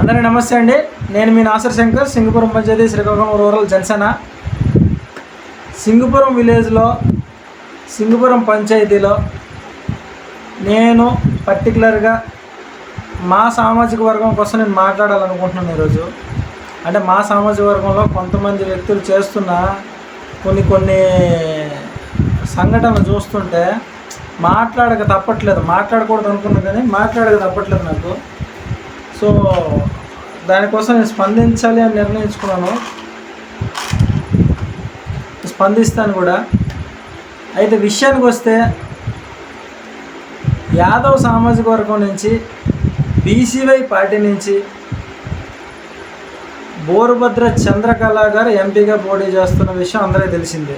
అందరికీ నమస్తే అండి. నేను మీ నాసర్ శంకర్ సింగపురం పంచాయతీ శ్రీకాకుళం రూరల్ జనసేన. సింగపురం విలేజ్లో సింగపురం పంచాయతీలో నేను పర్టికులర్గా మా సామాజిక వర్గం కోసం నేను మాట్లాడాలనుకుంటున్నాను ఈరోజు. అంటే మా సామాజిక వర్గంలో కొంతమంది వ్యక్తులు చేస్తున్న కొన్ని కొన్ని సంఘటనలు చూస్తుంటే మాట్లాడక తప్పట్లేదు. మాట్లాడకూడదు అనుకున్నా కానీ మాట్లాడక తప్పట్లేదు నాకు. సో దానికోసం నేను స్పందించాలి అని నిర్ణయించుకున్నాను. స్పందిస్తాను కూడా. అయితే విషయానికి వస్తే యాదవ్ సామాజిక వర్గం నుంచి బీసీవై పార్టీ నుంచి బోరుభద్ర చంద్రకళ గారు ఎంపీగా పోటీ చేస్తున్న విషయం అందరికీ తెలిసిందే.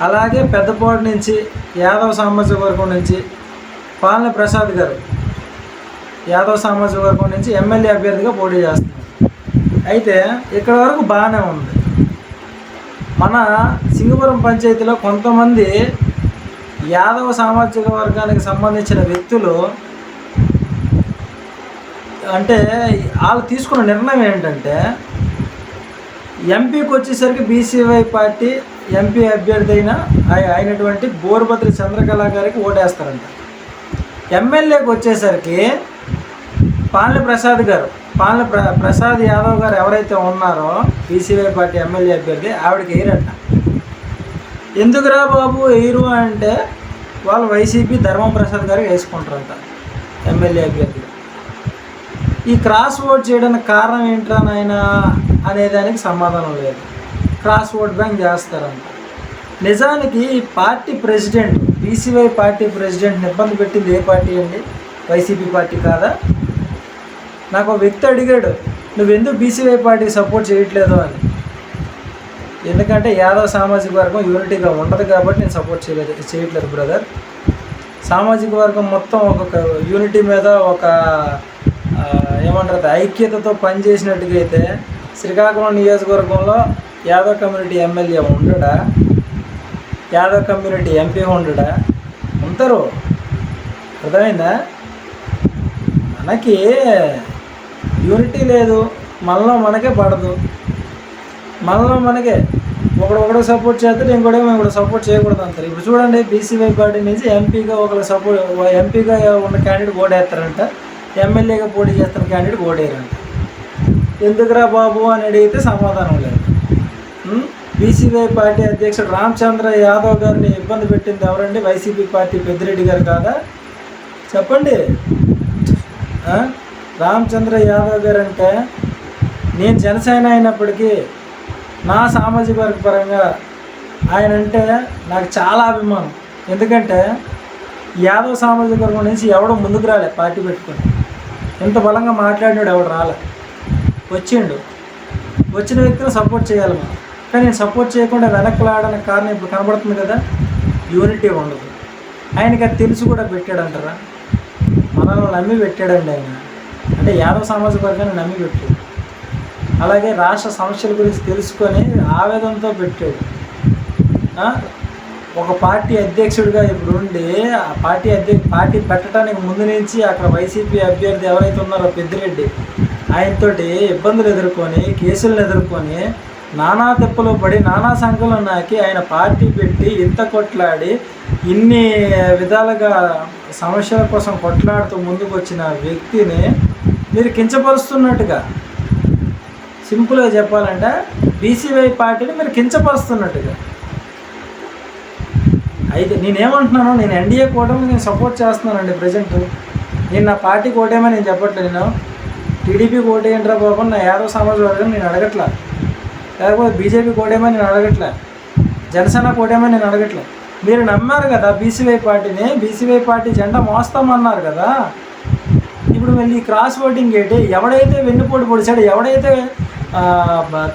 అలాగే పెద్దపాటి నుంచి యాదవ్ సామాజిక వర్గం నుంచి పాలన ప్రసాద్ గారు యాదవ్ సామాజిక వర్గం నుంచి ఎమ్మెల్యే అభ్యర్థిగా పోటీ చేస్తున్నారు. అయితే ఇక్కడ వరకు బాగానే ఉంది. మన సింగపురం పంచాయతీలో కొంతమంది యాదవ సామాజిక వర్గానికి సంబంధించిన వ్యక్తులు అంటే వాళ్ళు తీసుకున్న నిర్ణయం ఏంటంటే ఎంపీకి వచ్చేసరికి బీసీవై పార్టీ ఎంపీ అభ్యర్థి అయిన అయినటువంటి బోరుభద్ర చంద్రకళ గారికి ఓటేస్తారంట. ఎమ్మెల్యేకి వచ్చేసరికి పాలె ప్రసాద్ గారు పాలె ప్ర ప్రసాద్ యాదవ్ గారు ఎవరైతే ఉన్నారో బీసీవై పార్టీ ఎమ్మెల్యే అభ్యర్థి ఆవిడకి వేయరంట ఎందుకురా బాబు ఎయిరు అంటే వాళ్ళు వైసీపీ ధర్మం ప్రసాద్ గారికి వేసుకుంటారంట ఎమ్మెల్యే అభ్యర్థిగా ఈ క్రాస్ ఓట్ చేయడానికి కారణం ఏంట్రా నాయన అనేదానికి సమాధానం లేదు. క్రాస్ ఓట్ బ్యాంక్ చేస్తారంట. నిజానికి ఈ పార్టీ ప్రెసిడెంట్ బీసీవై పార్టీ ప్రెసిడెంట్ని ఇబ్బంది పెట్టింది ఏ పార్టీ అండి? వైసీపీ పార్టీ కాదా? నాకు ఒక వ్యక్తి అడిగాడు నువ్వెందుకు బీసీవై పార్టీకి సపోర్ట్ చేయట్లేదు? అని. ఎందుకంటే యాదవ్ సామాజిక వర్గం యూనిటీగా ఉండదు కాబట్టి నేను సపోర్ట్ చేయలేదు చేయట్లేదు బ్రదర్ సామాజిక వర్గం మొత్తం ఒక యూనిటీ మీద ఒక ఏమంటారు ఐక్యతతో పనిచేసినట్టుగైతే అయితే శ్రీకాకుళం నియోజకవర్గంలో యాదవ్ కమ్యూనిటీ ఎమ్మెల్యే ఉండడా? యాదవ్ కమ్యూనిటీ ఎంపీ ఉండడా? ఉంటారు. అర్థమైందా? మనకి యూనిటీ లేదు మనలో మనకే పడదు. మనలో మనకే ఒకడు ఒకడు సపోర్ట్ చేస్తే ఇంకోటేమో ఇక్కడ సపోర్ట్ చేయకూడదు అంటారు. ఇప్పుడు చూడండి బీసీవై పార్టీ నుంచి ఎంపీగా ఒకరు సపోర్ట్ ఎంపీగా ఉన్న క్యాండిడేట్ ఓడేస్తారంట ఎమ్మెల్యేగా పోటీ చేస్తున్న క్యాండిడేట్ ఓడేయరంట ఎందుకురా బాబు అని అడిగితే సమాధానం లేదు. బీసీవై పార్టీ అధ్యక్షుడు రామచంద్ర యాదవ్ గారిని ఇబ్బంది పెట్టింది ఎవరండి? వైసీపీ పార్టీ పెద్దిరెడ్డి గారు కాదా? చెప్పండి. రామచంద్ర యాదవ్ గారు అంటే నేను జనసేన అయినప్పటికీ నా సామాజిక వర్గ పరంగా ఆయన అంటే నాకు చాలా అభిమానం. ఎందుకంటే యాదవ్ సామాజిక వర్గం నుంచి ఎవడో ముందుకు రాలే పార్టీ పెట్టుకొని. ఎంత బలంగా మాట్లాడినాడు ఎవడు రాలే. వచ్చిండు. వచ్చిన వ్యక్తిని సపోర్ట్ చేయాలి మనం. కానీ నేను సపోర్ట్ చేయకుండా వెనక్కి కారణం ఇప్పుడు కనబడుతుంది కదా? యూనిటీ ఉండదు. ఆయనకి అది తెలిసి కూడా పెట్టాడంటారా? మనల్ని నమ్మి పెట్టాడండి ఆయన. అంటే యాదవ సామాజిక వర్గాన్ని నమ్మి పెట్టాడు. అలాగే రాష్ట్ర సమస్యల గురించి తెలుసుకొని ఆవేదనతో పెట్టాడు. ఒక పార్టీ అధ్యక్షుడిగా ఇప్పుడు ఉండి ఆ పార్టీ అధ్యక్ష పార్టీ పెట్టడానికి ముందు నుంచి అక్కడ వైసీపీ అభ్యర్థి ఎవరైతే ఉన్నారో పెద్దిరెడ్డి ఆయనతోటి ఇబ్బందులు ఎదుర్కొని కేసులను ఎదుర్కొని నానా తెప్పులు పడి నానా సంఖ్యలు నాకి ఆయన పార్టీ పెట్టి ఇంత కొట్లాడి ఇన్ని విధాలుగా సమస్యల కోసం కొట్లాడుతూ ముందుకు వచ్చిన వ్యక్తిని మీరు కించపరుస్తున్నట్టుగా. సింపుల్గా చెప్పాలంటే బీసీవై పార్టీని మీరు కించపరుస్తున్నట్టుగా. అయితే నేనేమంటున్నాను నేను ఎన్డీఏ కూటమి నేను సపోర్ట్ చేస్తున్నానండి ప్రజెంట్. నేను నా పార్టీ కోటేమో నేను చెప్పట్లేదు నేను. టీడీపీకి ఓటేయండిరా బాబు నా యాదవ్ సమాజ వర్గం నేను అడగట్లా. లేకపోతే బీజేపీ ఓటేమని నేను అడగట్లే. జనసేన ఓటేమని నేను అడగట్లే. మీరు నమ్మారు కదా బీసీవై పార్టీని? బీసీవై పార్టీ జెండా మోస్తామన్నారు కదా. ఇప్పుడు మళ్ళీ క్రాస్ ఓటింగ్ ఏంటి? ఎవడైతే వెన్నుపోటు పొడిచాడో ఎవడైతే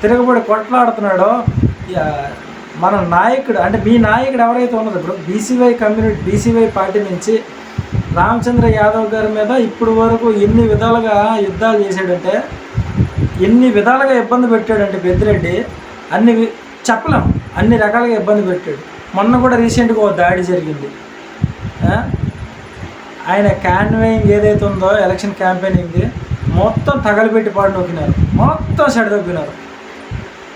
తిరగబడి కొట్లాడుతున్నాడో మన నాయకుడు అంటే మీ నాయకుడు ఎవరైతే ఉన్నదో ఇప్పుడు బీసీవై కమ్యూనిటీ బీసీవై పార్టీ నుంచి రామచంద్ర యాదవ్ గారి మీద ఇప్పుడు వరకు ఎన్ని విధాలుగా యుద్ధాలు చేశాడంటే ఎన్ని విధాలుగా ఇబ్బంది పెట్టాడంటే పెద్దిరెడ్డి అన్ని వి- చెప్పలేం. అన్ని రకాలుగా ఇబ్బంది పెట్టాడు. మొన్న కూడా రీసెంట్గా ఓ దాడి జరిగింది. ఆయన క్యాన్వేయింగ్ ఏదైతే ఉందో ఎలక్షన్ క్యాంపెయినింగ్ మొత్తం తగలబెట్టి పాడు నొక్కినారు. మొత్తం సెడదొక్కినారు.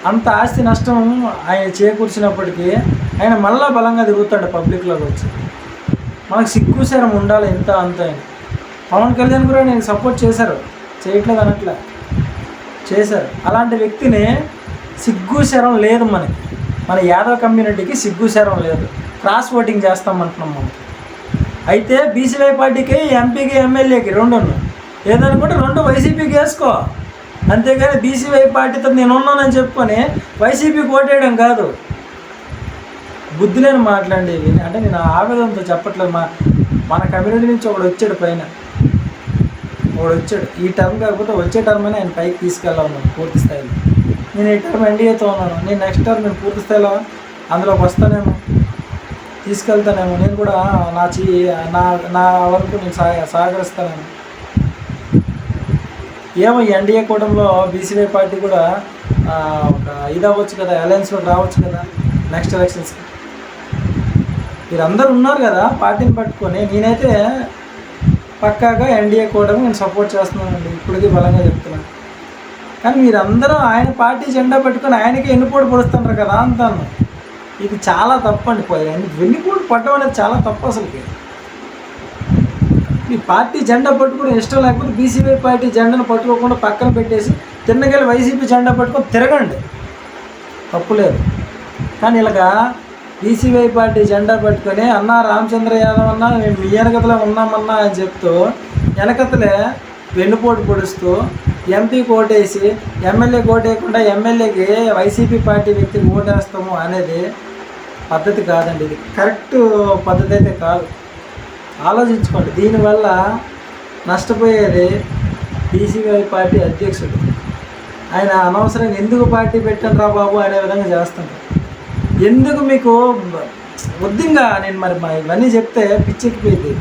అంత ఆస్తి నష్టం ఆయన చేకూర్చినప్పటికీ ఆయన మళ్ళా బలంగా తిరుగుతాడు పబ్లిక్లోకి వచ్చి. మనకు సిగ్గు ఉండాలి ఇంత అంత అని. పవన్ కళ్యాణ్ కూడా నేను సపోర్ట్ చేశారు. చేయట్లేదు అనట్లే. చేశారు. అలాంటి వ్యక్తిని సిగ్గు శరం లేదు మనకి. మన యాదవ్ కమ్యూనిటీకి సిగ్గు శరం లేదు. క్రాస్ ఓటింగ్ చేస్తాం అంటున్నాం మనం. అయితే బీసీవై పార్టీకి ఎంపీకి ఎమ్మెల్యేకి రెండు ఏదనుకుంటే రెండు వైసీపీకి వేసుకో. అంతేగాని బీసీవై పార్టీతో నేను ఉన్నానని చెప్పుకొని వైసీపీకి ఓటేయడం కాదు. బుద్ధి లేని మాట్లాడేవి అంటే నేను ఆవేదనతో చెప్పట్లేదు. మా మన కమ్యూనిటీ నుంచి ఒకడు వచ్చాడు పైన. వాడు వచ్చాడు. ఈ టర్మ్ కాకపోతే వచ్చే టర్మ్ అయినా ఆయన పైకి తీసుకెళ్ళాను పూర్తి స్థాయిలో. నేను ఈ టర్మ్ ఎన్డీఏతో ఉన్నాను. నేను నెక్స్ట్ టర్మ్ నేను పూర్తి స్థాయిలో అందులోకి వస్తానేమో తీసుకెళ్తానేమో. నేను కూడా నా చీ నా నా వరకు నేను సహ సహకరిస్తానేమో. ఏమో ఎన్డీఏ కూటమిలో బీసీవై పార్టీ కూడా ఒక ఇది అవ్వచ్చు కదా అలయన్స్లో రావచ్చు కదా నెక్స్ట్ ఎలక్షన్స్కి మీరందరూ ఉన్నారు కదా పార్టీని పట్టుకొని. నేనైతే పక్కాగా ఎన్డీఏ కూటమి నేను సపోర్ట్ చేస్తున్నానండి. ఇప్పటికీ బలంగా చెప్తున్నాను. కానీ మీరందరూ ఆయన పార్టీ జెండా పెట్టుకొని ఆయనకి ఎన్నిపోటు పొడుస్తున్నారు కదా అంటాను. ఇది చాలా తప్పు అండి వెన్నుపోటు పట్టడం అనేది చాలా తప్పు అసలుకి. మీ పార్టీ జెండా పట్టుకుని ఇష్టం లేకపోతే బీసీవై పార్టీ జెండాను పట్టుకోకుండా పక్కన పెట్టేసి తిన్నగలి వైసీపీ జెండా పట్టుకొని తిరగండి. తప్పు లేదు. కానీ ఇలాగా డీసీవై పార్టీ జెండా పట్టుకొని అన్నా రామచంద్ర యాదవ్ అన్న మేము మీ వెనకతలే ఉన్నామన్నా అని చెప్తూ వెనకతలే వెన్నుపోటు పొడుస్తూ ఎంపీ కోటేసి ఎమ్మెల్యే కోటేయకుండా ఎమ్మెల్యేకి వైసీపీ పార్టీ వ్యక్తికి ఓటేస్తాము అనేది పద్ధతి కాదండి ఇది. కరెక్ట్ పద్ధతి అయితే కాదు. ఆలోచించుకోండి. దీనివల్ల నష్టపోయేది బీసీవై పార్టీ అధ్యక్షుడు. ఆయన అనవసరంగా ఎందుకు పార్టీ పెట్టండి రా బాబు అనే విధంగా చేస్తుంటారు. ఎందుకు మీకు వద్దింగా? నేను మరి ఇవన్నీ చెప్తే పిచ్చెక్కిపోయింది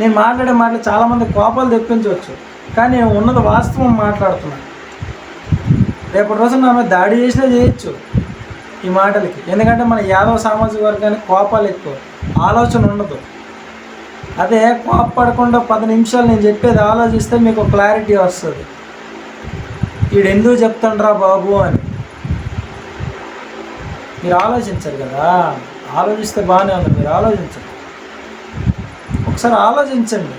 నేను మాట్లాడే మాటలు చాలామంది కోపాలు తెప్పించవచ్చు కానీ నేను ఉన్నది వాస్తవం మాట్లాడుతున్నాను రేపటి రోజు ఆమె దాడి చేసినా చేయొచ్చు ఈ మాటలకి. ఎందుకంటే మన యాదవ సామాజిక వర్గానికి కోపాలు ఎక్కువ ఆలోచన ఉండదు. అదే కోపడకుండా పది నిమిషాలు నేను చెప్పేది ఆలోచిస్తే మీకు క్లారిటీ వస్తుంది. వీడు ఎందుకు చెప్తాండ్రా బాబు అని. మీరు ఆలోచించరు కదా. ఆలోచిస్తే బాగానే ఉంది మీరు ఆలోచించండి ఒకసారి ఆలోచించండి.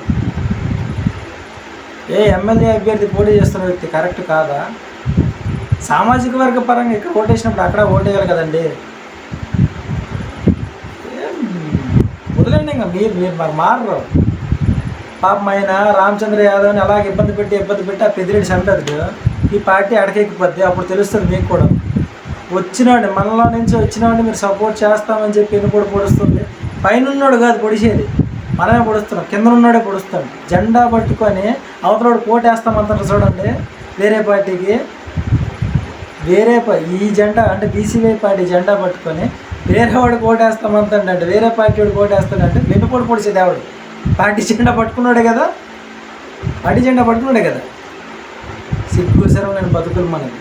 ఏ ఎమ్మెల్యే అభ్యర్థి పోటీ చేస్తున్న వ్యక్తి కరెక్ట్ కాదా? సామాజిక వర్గ పరంగా ఇక్కడ ఓటేసినప్పుడు అక్కడ ఓటేయాలి కదండి. ఏం? వదిలేండి ఇంకా మీరు మీరు మాకు మారరు. పాపం ఆయన రామచంద్ర యాదవ్ని అలాగే ఇబ్బంది పెట్టి ఇబ్బంది పెట్టి ఆ పెద్దిరెడ్డి చంపారు ఈ పార్టీ అడకెక్కిపోద్ది అప్పుడు తెలుస్తుంది మీకు కూడా. వచ్చినాడు మనలో నుంచి వచ్చినాడు మీరు సపోర్ట్ చేస్తామని చెప్పి ఎన్నుకోడు పొడుస్తుంది. పైన ఉన్నాడు కాదు పొడిచేది. మనమే పొడుస్తున్నాం. కింద ఉన్నాడే పొడుస్తాం జెండా పట్టుకొని అవతలోడు కోటేస్తామంటారు చూడండి. వేరే పార్టీకి. వేరే ఈ జెండా అంటే బీసీవై పార్టీ జెండా పట్టుకొని వేరే వాడు కోటేస్తామంటే వేరే పార్టీ వాడు కోటేస్తాడంటే వెన్నుపోటు పొడిచేది ఆవిడ పార్టీ జెండా పట్టుకున్నాడే కదా. పార్టీ జెండా పట్టుకున్నాడే కదా. సిగ్గు సరం నేను బతుకులు మనకి.